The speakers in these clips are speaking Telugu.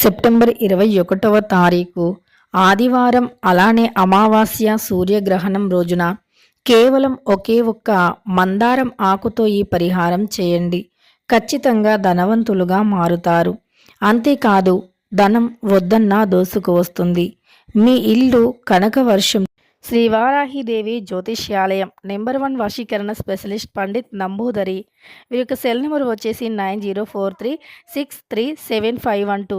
సెప్టెంబర్ ఇరవై ఒకటవ తారీఖు ఆదివారం అలానే అమావాస్య సూర్యగ్రహణం రోజున కేవలం ఒకే ఒక్క మందారం ఆకుతో ఈ పరిహారం చేయండి. ఖచ్చితంగా ధనవంతులుగా మారుతారు. అంతేకాదు ధనం వద్దన్నా దోసుకు వస్తుంది. మీ ఇల్లు కనక వర్షం. శ్రీవారాహిదేవి జ్యోతిష్యాలయం నెంబర్ వన్ వశీకరణ స్పెషలిస్ట్ పండిత్ నంబూదరి. వీరి యొక్క సెల్ నెంబర్ వచ్చేసి nine zero four three six three seven five one two.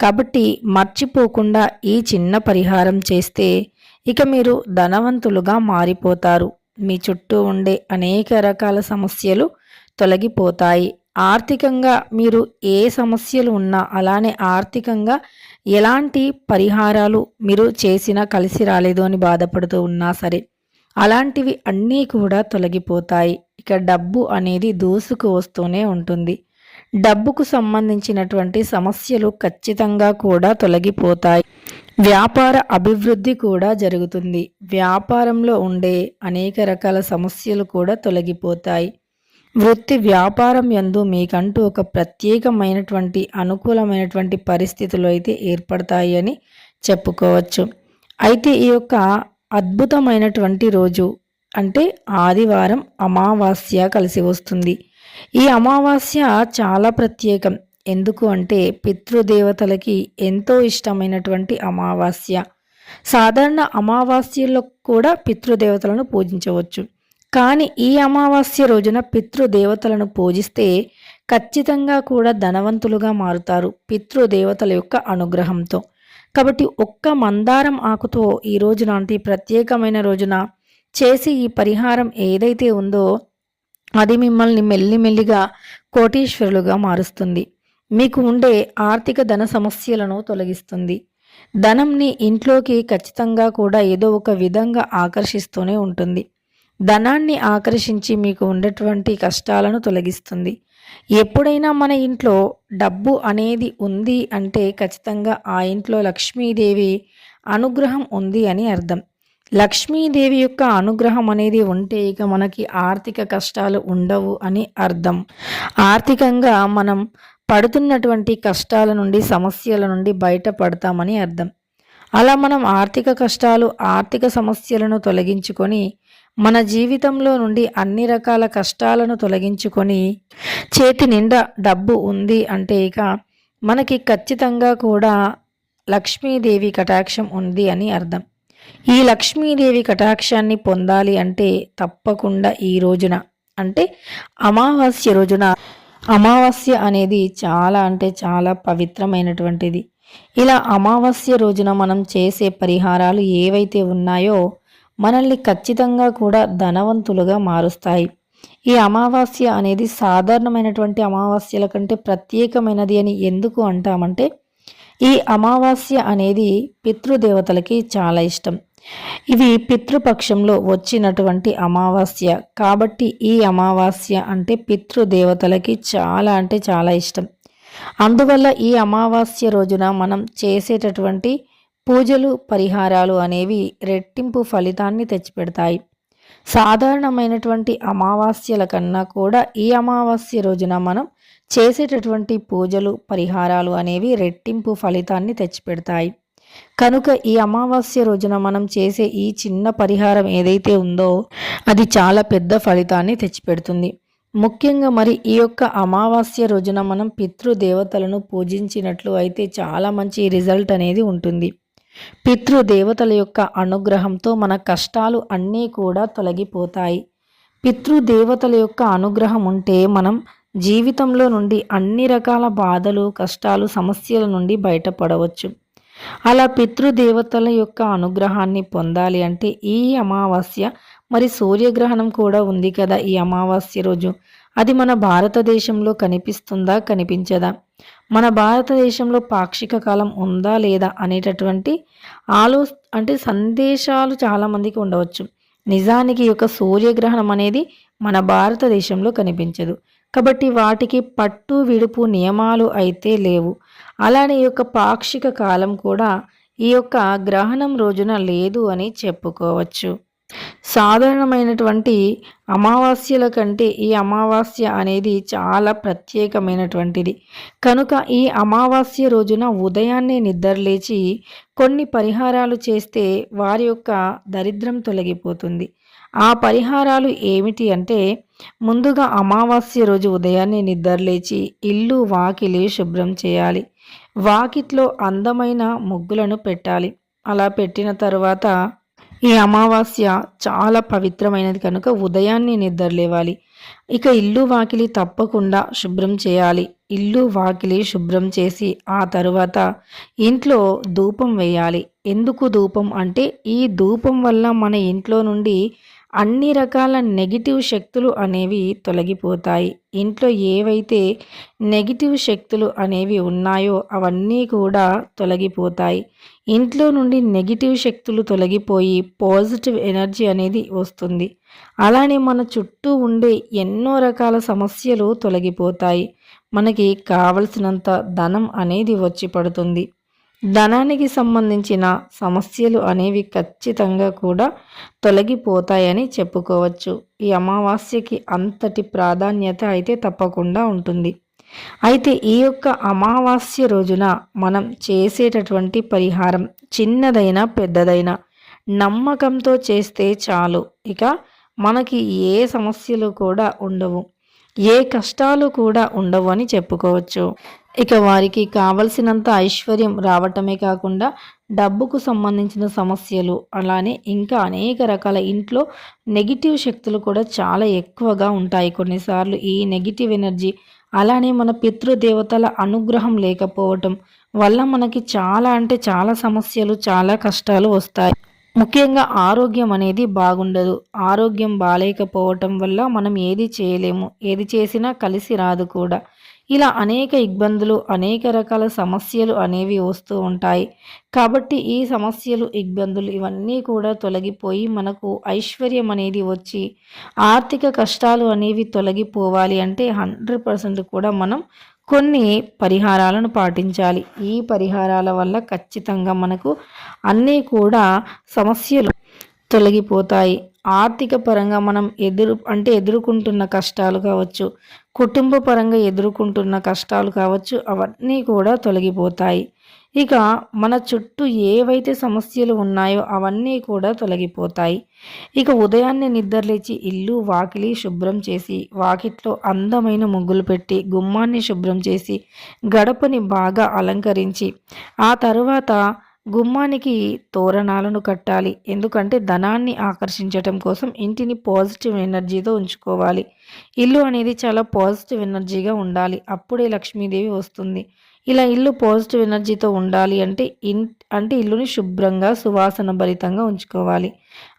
కాబట్టి మర్చిపోకుండా ఈ చిన్న పరిహారం చేస్తే ఇక మీరు ధనవంతులుగా మారిపోతారు. మీ చుట్టూ ఉండే అనేక రకాల సమస్యలు తొలగిపోతాయి. ఆర్థికంగా మీరు ఏ సమస్యలు ఉన్నా అలానే ఆర్థికంగా ఎలాంటి పరిహారాలు మీరు చేసినా కలిసి రాలేదు అని బాధపడుతూ ఉన్నా సరే అలాంటివి అన్నీ కూడా తొలగిపోతాయి. ఇక డబ్బు అనేది దూసుకు వస్తూనే ఉంటుంది. డబ్బుకు సంబంధించినటువంటి సమస్యలు ఖచ్చితంగా కూడా తొలగిపోతాయి. వ్యాపార అభివృద్ధి కూడా జరుగుతుంది. వ్యాపారంలో ఉండే అనేక రకాల సమస్యలు కూడా తొలగిపోతాయి. వృత్తి వ్యాపారం యందు మీకంటూ ఒక ప్రత్యేకమైనటువంటి అనుకూలమైనటువంటి పరిస్థితులు అయితే ఏర్పడతాయి అని చెప్పుకోవచ్చు. అయితే ఈ యొక్క అద్భుతమైనటువంటి రోజు అంటే ఆదివారం అమావాస్య కలిసి వస్తుంది. ఈ అమావాస్య చాలా ప్రత్యేకం. ఎందుకు అంటే పితృదేవతలకి ఎంతో ఇష్టమైనటువంటి అమావాస్య. సాధారణ అమావాస్యలో కూడా పితృదేవతలను పూజించవచ్చు. కానీ ఈ అమావాస్య రోజున పితృదేవతలను పూజిస్తే ఖచ్చితంగా కూడా ధనవంతులుగా మారుతారు పితృదేవతల యొక్క అనుగ్రహంతో. కాబట్టి ఒక్క మందారం ఆకుతో ఈ రోజు నాటి ప్రత్యేకమైన రోజున చేసి ఈ పరిహారం ఏదైతే ఉందో అది మిమ్మల్ని మెల్లిమెల్లిగా కోటీశ్వరులుగా మారుస్తుంది. మీకు ఉండే ఆర్థిక ధన సమస్యలను తొలగిస్తుంది. ధనంని ఇంట్లోకి ఖచ్చితంగా కూడా ఏదో ఒక విధంగా ఆకర్షిస్తూనే ఉంటుంది. ధనాన్ని ఆకర్షించి మీకు ఉండేటువంటి కష్టాలను తొలగిస్తుంది. ఎప్పుడైనా మన ఇంట్లో డబ్బు అనేది ఉంది అంటే ఖచ్చితంగా ఆ ఇంట్లో లక్ష్మీదేవి అనుగ్రహం ఉంది అని అర్థం. లక్ష్మీదేవి యొక్క అనుగ్రహం అనేది ఉంటే ఇక మనకి ఆర్థిక కష్టాలు ఉండవు అని అర్థం. ఆర్థికంగా మనం పడుతున్నటువంటి కష్టాల నుండి సమస్యల నుండి బయటపడతామని అర్థం. అలా మనం ఆర్థిక కష్టాలు ఆర్థిక సమస్యలను తొలగించుకొని మన జీవితంలో నుండి అన్ని రకాల కష్టాలను తొలగించుకొని చేతి నిండా డబ్బు ఉంది అంటే ఇక మనకి ఖచ్చితంగా కూడా లక్ష్మీదేవి కటాక్షం ఉంది అని అర్థం. ఈ లక్ష్మీదేవి కటాక్షాన్ని పొందాలి అంటే తప్పకుండా ఈ రోజున. అంటే అమావాస్య రోజున. అమావాస్య అనేది చాలా అంటే చాలా పవిత్రమైనటువంటిది. ఇలా అమావాస్య రోజున మనం చేసే పరిహారాలు ఏవైతే ఉన్నాయో మనల్ని ఖచ్చితంగా కూడా ధనవంతులుగా మారుస్తాయి. ఈ అమావాస్య అనేది సాధారణమైనటువంటి అమావాస్యల కంటే ప్రత్యేకమైనది అని ఎందుకు అంటామంటే ఈ అమావాస్య అనేది పితృదేవతలకి చాలా ఇష్టం. ఇవి పితృపక్షంలో వచ్చినటువంటి అమావాస్య. కాబట్టి ఈ అమావాస్య అంటే పితృదేవతలకి చాలా అంటే చాలా ఇష్టం. అందువల్ల ఈ అమావాస్య రోజున మనం చేసేటటువంటి పూజలు పరిహారాలు అనేవి రెట్టింపు ఫలితాన్ని తెచ్చిపెడతాయి. సాధారణమైనటువంటి అమావాస్యల కన్నా కూడా ఈ అమావాస్య రోజున మనం చేసేటటువంటి పూజలు పరిహారాలు అనేవి రెట్టింపు ఫలితాన్ని తెచ్చిపెడతాయి. కనుక ఈ అమావాస్య రోజున మనం చేసే ఈ చిన్న పరిహారం ఏదైతే ఉందో అది చాలా పెద్ద ఫలితాన్ని తెచ్చిపెడుతుంది. ముఖ్యంగా మరి ఈ యొక్క అమావాస్య రోజున మనం పితృదేవతలను పూజించినట్లు అయితే చాలా మంచి రిజల్ట్ అనేది ఉంటుంది. పితృదేవతల యొక్క అనుగ్రహంతో మన కష్టాలు అన్నీ కూడా తొలగిపోతాయి. పితృదేవతల యొక్క అనుగ్రహం ఉంటే మనం జీవితంలో నుండి అన్ని రకాల బాధలు కష్టాలు సమస్యల నుండి బయటపడవచ్చు. అలా పితృదేవతల యొక్క అనుగ్రహాన్ని పొందాలి అంటే ఈ అమావాస్య మరి సూర్యగ్రహణం కూడా ఉంది కదా ఈ అమావాస్య రోజు. అది మన భారతదేశంలో కనిపిస్తుందా కనిపించదా? మన భారతదేశంలో పాక్షిక కాలం ఉందా లేదా అనేటటువంటి ఆలో అంటే సందేశాలు చాలామందికి ఉండవచ్చు. నిజానికి యొక్క సూర్యగ్రహణం అనేది మన భారతదేశంలో కనిపించదు. కాబట్టి వాటికి పట్టు విడుపు నియమాలు అయితే లేవు. అలానే ఈ యొక్క పాక్షిక కాలం కూడా ఈ యొక్క గ్రహణం రోజున లేదు అని చెప్పుకోవచ్చు. సాధారణమైనటువంటి అమావాస్యల కంటే ఈ అమావాస్య అనేది చాలా ప్రత్యేకమైనటువంటిది. కనుక ఈ అమావాస్య రోజున ఉదయాన్నే నిద్రలేచి కొన్ని పరిహారాలు చేస్తే వారి యొక్క దరిద్రం తొలగిపోతుంది. ఆ పరిహారాలు ఏమిటి అంటే ముందుగా అమావాస్య రోజు ఉదయాన్నే నిద్రలేచి ఇల్లు వాకిలి శుభ్రం చేయాలి. వాకిట్లో అందమైన ముగ్గులను పెట్టాలి. అలా పెట్టిన తర్వాత ఈ అమావాస్య చాలా పవిత్రమైనది కనుక ఉదయాన్నే నిద్రలేవాలి. ఇక ఇల్లు వాకిలి తప్పకుండా శుభ్రం చేయాలి. ఇల్లు వాకిలి శుభ్రం చేసి ఆ తరువాత ఇంట్లో ధూపం వేయాలి. ఎందుకు ధూపం? అంటే ఈ ధూపం వల్ల మన ఇంట్లో నుండి అన్ని రకాల నెగిటివ్ శక్తులు అనేవి తొలగిపోతాయి. ఇంట్లో ఏవైతే నెగిటివ్ శక్తులు అనేవి ఉన్నాయో అవన్నీ కూడా తొలగిపోతాయి. ఇంట్లో నుండి నెగిటివ్ శక్తులు తొలగిపోయి పాజిటివ్ ఎనర్జీ అనేది వస్తుంది. అలానే మన చుట్టూ ఉండే ఎన్నో రకాల సమస్యలు తొలగిపోతాయి. మనకి కావలసినంత ధనం అనేది వచ్చి పడుతుంది. ధనానికి సంబంధించిన సమస్యలు అనేవి ఖచ్చితంగా కూడా తొలగిపోతాయని చెప్పుకోవచ్చు. ఈ అమావాస్యకి అంతటి ప్రాధాన్యత అయితే తప్పకుండా ఉంటుంది. అయితే ఈ యొక్క అమావాస్య రోజున మనం చేసేటటువంటి పరిహారం చిన్నదైనా పెద్దదైనా నమ్మకంతో చేస్తే చాలు. ఇక మనకి ఏ సమస్యలు కూడా ఉండవు. ఏ కష్టాలు కూడా ఉండవు అని చెప్పుకోవచ్చు. ఇక వారికి కావలసినంత ఐశ్వర్యం రావటమే కాకుండా డబ్బుకు సంబంధించిన సమస్యలు అలానే ఇంకా అనేక రకాల ఇంట్లో నెగిటివ్ శక్తులు కూడా చాలా ఎక్కువగా ఉంటాయి. కొన్నిసార్లు ఈ నెగిటివ్ ఎనర్జీ అలానే మన పితృదేవతల అనుగ్రహం లేకపోవటం వల్ల మనకి చాలా అంటే చాలా సమస్యలు చాలా కష్టాలు వస్తాయి. ముఖ్యంగా ఆరోగ్యం అనేది బాగుండదు. ఆరోగ్యం బాగాలేకపోవటం వల్ల మనం ఏది చేయలేము ఏది చేసినా కలిసి రాదు కూడా. ఇలా అనేక ఇబ్బందులు అనేక రకాల సమస్యలు అనేవి వస్తూ ఉంటాయి. కాబట్టి ఈ సమస్యలు ఇబ్బందులు ఇవన్నీ కూడా తొలగిపోయి మనకు ఐశ్వర్యం అనేది వచ్చి ఆర్థిక కష్టాలు అనేవి తొలగిపోవాలి అంటే హండ్రెడ్ పర్సెంట్ కూడా మనం కొన్ని పరిహారాలను పాటించాలి. ఈ పరిహారాల వల్ల ఖచ్చితంగా మనకు అన్నీ కూడా సమస్యలు తొలగిపోతాయి. ఆర్థిక పరంగా మనం ఎదురు అంటే ఎదుర్కొంటున్న కష్టాలు కావచ్చు కుటుంబ పరంగా ఎదుర్కొంటున్న కష్టాలు కావచ్చు అవన్నీ కూడా తొలగిపోతాయి. ఇక మన చుట్టూ ఏవైతే సమస్యలు ఉన్నాయో అవన్నీ కూడా తొలగిపోతాయి. ఇక ఉదయాన్నే నిద్రలేచి ఇల్లు వాకిలి శుభ్రం చేసి వాకిట్లో అందమైన ముగ్గులు పెట్టి గుమ్మాన్ని శుభ్రం చేసి గడపని బాగా అలంకరించి ఆ తరువాత గుమ్మానికి తోరణాలను కట్టాలి. ఎందుకంటే ధనాన్ని ఆకర్షించటం కోసం ఇంటిని పాజిటివ్ ఎనర్జీతో ఉంచుకోవాలి. ఇల్లు అనేది చాలా పాజిటివ్ ఎనర్జీగా ఉండాలి. అప్పుడే లక్ష్మీదేవి వస్తుంది. ఇలా ఇల్లు పాజిటివ్ ఎనర్జీతో ఉండాలి అంటే ఇన్ అంటే ఇల్లుని శుభ్రంగా సువాసన భరితంగా ఉంచుకోవాలి.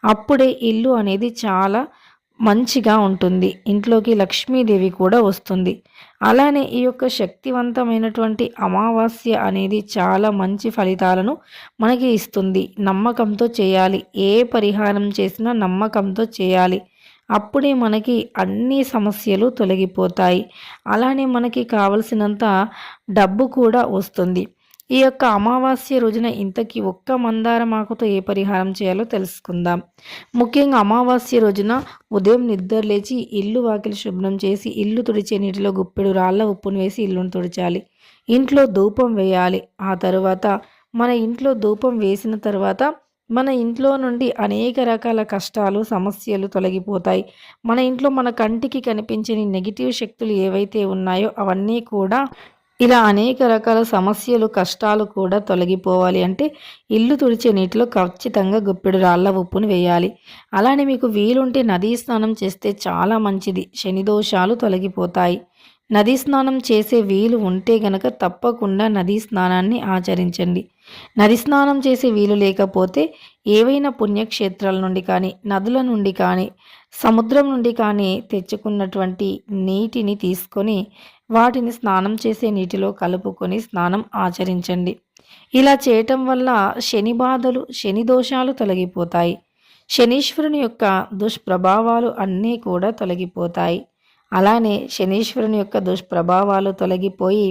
అప్పుడే ఇల్లు అనేది చాలా మంచిగా ఉంటుంది. ఇంట్లోకి లక్ష్మీదేవి కూడా వస్తుంది. అలానే ఈ యొక్క శక్తివంతమైనటువంటి అమావాస్య అనేది చాలా మంచి ఫలితాలను మనకి ఇస్తుంది. నమ్మకంతో చేయాలి. ఏ పరిహారం చేసినా నమ్మకంతో చేయాలి. అప్పుడే మనకి అన్ని సమస్యలు తొలగిపోతాయి. అలానే మనకి కావలసినంత డబ్బు కూడా వస్తుంది. ఈ యొక్క అమావాస్య రోజున ఇంతకీ ఒక్క మందారం ఆకుతో ఏ పరిహారం చేయాలో తెలుసుకుందాం. ముఖ్యంగా అమావాస్య రోజున ఉదయం నిద్ర లేచి ఇల్లు వాకిలి శుభ్రం చేసి ఇల్లు తుడిచే నీటిలో గుప్పెడు రాళ్ళ ఉప్పును వేసి ఇల్లును తుడిచాలి. ఇంట్లో ధూపం వేయాలి. ఆ తరువాత మన ఇంట్లో ధూపం వేసిన తర్వాత మన ఇంట్లో నుండి అనేక రకాల కష్టాలు సమస్యలు తొలగిపోతాయి. మన ఇంట్లో మన కంటికి కనిపించని నెగిటివ్ శక్తులు ఏవైతే ఉన్నాయో అవన్నీ కూడా ఇలా అనేక రకాల సమస్యలు కష్టాలు కూడా తొలగిపోవాలి అంటే ఇల్లు తుడిచే నీటిలో ఖచ్చితంగా గుప్పెడు రాళ్ళ ఉప్పును వేయాలి. అలానే మీకు వీలుంటే నదీ స్నానం చేస్తే చాలా మంచిది. శని దోషాలు తొలగిపోతాయి. నదీ స్నానం చేసే వీలు ఉంటే గనక తప్పకుండా నదీ స్నానాన్ని ఆచరించండి. నది స్నానం చేసే వీలు లేకపోతే ఏవైనా పుణ్యక్షేత్రాల నుండి కానీ నదుల నుండి కానీ సముద్రం నుండి కానీ తెచ్చుకున్నటువంటి నీటిని తీసుకొని వాటిని స్నానం చేసే నీటిలో కలుపుకొని స్నానం ఆచరించండి. ఇలా చేయటం వల్ల శని బాధలు శని దోషాలు తొలగిపోతాయి. శనీశ్వరుని యొక్క దుష్ప్రభావాలు అన్నీ కూడా తొలగిపోతాయి. అలానే శనీశ్వరుని యొక్క దుష్ప్రభావాలు తొలగిపోయి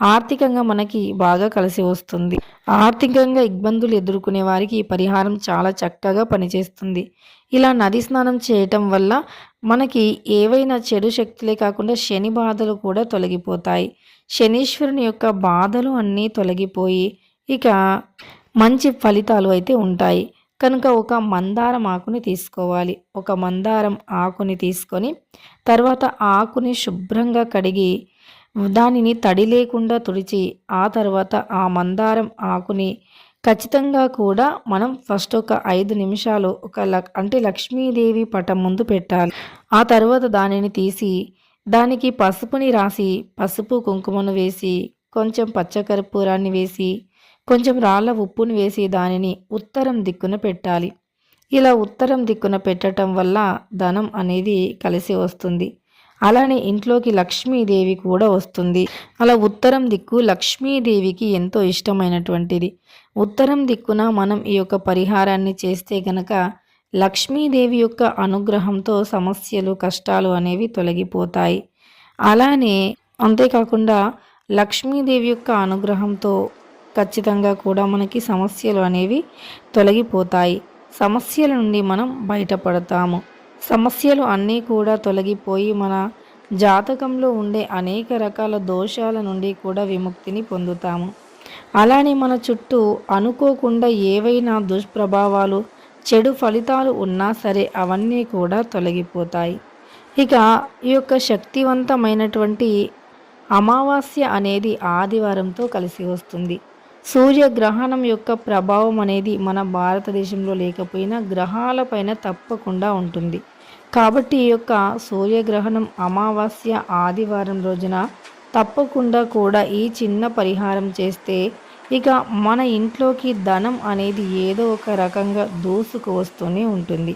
ఆర్థికంగా మనకి బాగా కలిసి వస్తుంది. ఆర్థికంగా ఇబ్బందులు ఎదుర్కొనే వారికి ఈ పరిహారం చాలా చక్కగా పనిచేస్తుంది. ఇలా నది స్నానం చేయటం వల్ల మనకి ఏవైనా చెడు శక్తులే కాకుండా శని బాధలు కూడా తొలగిపోతాయి. శనీశ్వరుని యొక్క బాధలు అన్నీ తొలగిపోయి ఇక మంచి ఫలితాలు అయితే ఉంటాయి. కనుక ఒక మందారం ఆకుని తీసుకోవాలి. ఒక మందారం ఆకుని తీసుకొని తర్వాత ఆకుని శుభ్రంగా కడిగి దానిని తడి లేకుండా తుడిచి ఆ తర్వాత ఆ మందారం ఆకుని ఖచ్చితంగా కూడా మనం ఫస్ట్ ఒక ఐదు నిమిషాలు ఒక లక్ అంటే లక్ష్మీదేవి పటం ముందు పెట్టాలి. ఆ తర్వాత దానిని తీసి దానికి పసుపుని రాసి పసుపు కుంకుమను వేసి కొంచెం పచ్చకర్పూరాన్ని వేసి కొంచెం రాళ్ళ ఉప్పును వేసి దానిని ఉత్తరం దిక్కున పెట్టాలి. ఇలా ఉత్తరం దిక్కున పెట్టడం వల్ల ధనం అనేది కలిసి వస్తుంది. అలానే ఇంట్లోకి లక్ష్మీదేవి కూడా వస్తుంది. అలా ఉత్తరం దిక్కు లక్ష్మీదేవికి ఎంతో ఇష్టమైనటువంటిది. ఉత్తరం దిక్కున మనం ఈ యొక్క పరిహారాన్ని చేస్తే గనక లక్ష్మీదేవి యొక్క అనుగ్రహంతో సమస్యలు కష్టాలు అనేవి తొలగిపోతాయి. అలానే అంతేకాకుండా లక్ష్మీదేవి యొక్క అనుగ్రహంతో ఖచ్చితంగా కూడా మనకి సమస్యలు అనేవి తొలగిపోతాయి. సమస్యల నుండి మనం బయటపడతాము. సమస్యలు అన్నీ కూడా తొలగిపోయి మన జాతకంలో ఉండే అనేక రకాల దోషాల నుండి కూడా విముక్తిని పొందుతాము. అలానే మన చుట్టూ అనుకోకుండా ఏవైనా దుష్ప్రభావాలు చెడు ఫలితాలు ఉన్నా సరే అవన్నీ కూడా తొలగిపోతాయి. ఇక ఈ యొక్క శక్తివంతమైనటువంటి అమావాస్య అనేది ఆదివారంతో కలిసి వస్తుంది. సూర్యగ్రహణం యొక్క ప్రభావం అనేది మన భారతదేశంలో లేకపోయినా గ్రహాలపైన తప్పకుండా ఉంటుంది. కాబట్టి ఈ యొక్క సూర్యగ్రహణం అమావాస్య ఆదివారం రోజున తప్పకుండా కూడా ఈ చిన్న పరిహారం చేస్తే ఇక మన ఇంట్లోకి ధనం అనేది ఏదో ఒక రకంగా దూసుకు వస్తూనే ఉంటుంది.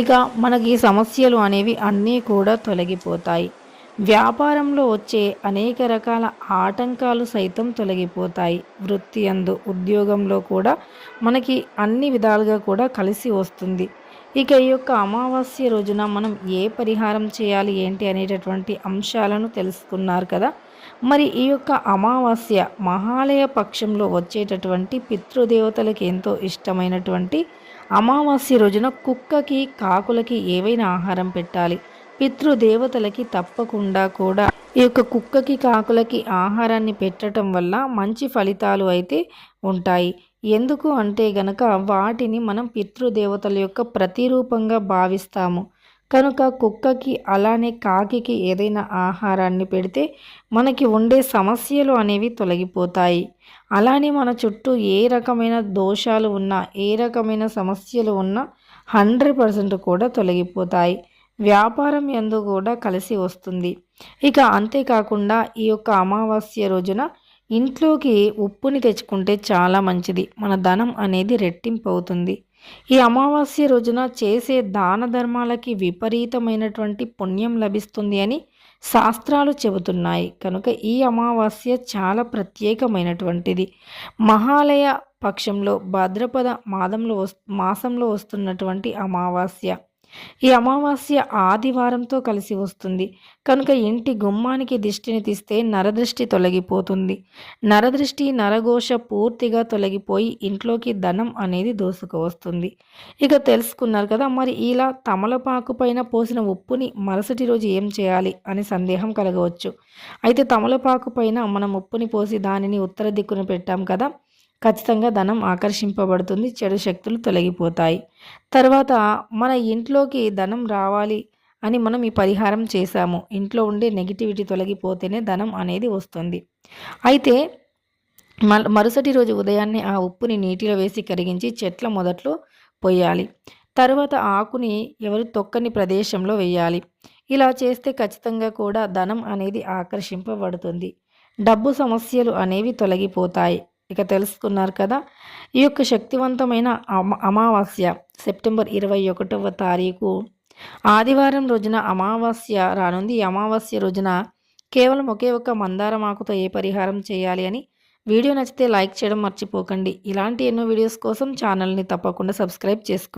ఇక మనకి సమస్యలు అనేవి అన్నీ కూడా తొలగిపోతాయి. వ్యాపారంలో వచ్చే అనేక రకాల ఆటంకాలు సైతం తొలగిపోతాయి. వృత్తి అందు ఉద్యోగంలో కూడా మనకి అన్ని విధాలుగా కూడా కలిసి వస్తుంది. ఇక ఈ యొక్క అమావాస్య రోజున మనం ఏ పరిహారం చేయాలి ఏంటి అనేటటువంటి అంశాలను తెలుసుకున్నారు కదా. మరి ఈ యొక్క అమావాస్య మహాలయ పక్షంలో వచ్చేటటువంటి పితృదేవతలకు ఎంతో ఇష్టమైనటువంటి అమావాస్య రోజున కుక్కకి కాకులకి ఏవైనా ఆహారం పెట్టాలి. పితృదేవతలకి తప్పకుండా కూడా ఈ యొక్క కుక్కకి కాకులకి ఆహారాన్ని పెట్టడం వల్ల మంచి ఫలితాలు అయితే ఉంటాయి. ఎందుకు అంటే గనక వాటిని మనం పితృదేవతల యొక్క ప్రతిరూపంగా భావిస్తాము. కనుక కుక్కకి అలానే కాకికి ఏదైనా ఆహారాన్ని పెడితే మనకి ఉండే సమస్యలు అనేవి తొలగిపోతాయి. అలానే మన చుట్టూ ఏ రకమైన దోషాలు ఉన్నా ఏ రకమైన సమస్యలు ఉన్నా హండ్రెడ్ పర్సెంట్ కూడా తొలగిపోతాయి. వ్యాపారం ఎందు కూడా కలిసి వస్తుంది. ఇక అంతేకాకుండా ఈ యొక్క అమావాస్య రోజున ఇంట్లోకి ఉప్పుని తెచ్చుకుంటే చాలా మంచిది. మన ధనం అనేది రెట్టింపు అవుతుంది ఈ అమావాస్య రోజున చేసే దాన ధర్మాలకి విపరీతమైనటువంటి పుణ్యం లభిస్తుంది అని శాస్త్రాలు చెబుతున్నాయి. కనుక ఈ అమావాస్య చాలా ప్రత్యేకమైనటువంటిది. మహాలయ పక్షంలో భద్రపద మాదంలో మాసంలో వస్తున్నటువంటి అమావాస్య. ఈ అమావాస్య ఆదివారంతో కలిసి వస్తుంది. కనుక ఇంటి గుమ్మానికి దిష్టిని తీస్తే నరదృష్టి తొలగిపోతుంది. నరదృష్టి నరఘోష పూర్తిగా తొలగిపోయి ఇంట్లోకి ధనం అనేది దోసుకు వస్తుంది. ఇక తెలుసుకున్నారు కదా మరి ఇలా తమలపాకు పైన పోసిన ఉప్పుని మరుసటి రోజు ఏం చేయాలి అని సందేహం కలగవచ్చు. అయితే తమలపాకు పైన మనం ఉప్పుని పోసి దానిని ఉత్తర దిక్కున పెట్టాం కదా ఖచ్చితంగా ధనం ఆకర్షింపబడుతుంది చెడు శక్తులు తొలగిపోతాయి. తర్వాత మన ఇంట్లోకి ధనం రావాలి అని మనం ఈ పరిహారం చేశాము. ఇంట్లో ఉండే నెగిటివిటీ తొలగిపోతేనే ధనం అనేది వస్తుంది. అయితే మరుసటి రోజు ఉదయాన్నే ఆ ఉప్పుని నీటిలో వేసి కరిగించి చెట్ల మొదట్లో పోయాలి తర్వాత ఆకుని ఎవరు తొక్కని ప్రదేశంలో వేయాలి. ఇలా చేస్తే ఖచ్చితంగా కూడా ధనం అనేది ఆకర్షింపబడుతుంది. డబ్బు సమస్యలు అనేవి తొలగిపోతాయి. ఇక తెలుసుకున్నారు కదా. ఈ యొక్క శక్తివంతమైన అమావాస్య సెప్టెంబర్ ఇరవై ఒకటవ తారీఖు ఆదివారం రోజున అమావాస్య రానుంది. ఈ అమావాస్య రోజున కేవలం ఒకే ఒక్క మందారమాకుతో ఏ పరిహారం చేయాలి అని వీడియో నచ్చితే లైక్ చేయడం మర్చిపోకండి. ఇలాంటి ఎన్నో వీడియోస్ కోసం ఛానల్ని తప్పకుండా సబ్స్క్రైబ్ చేసుకోండి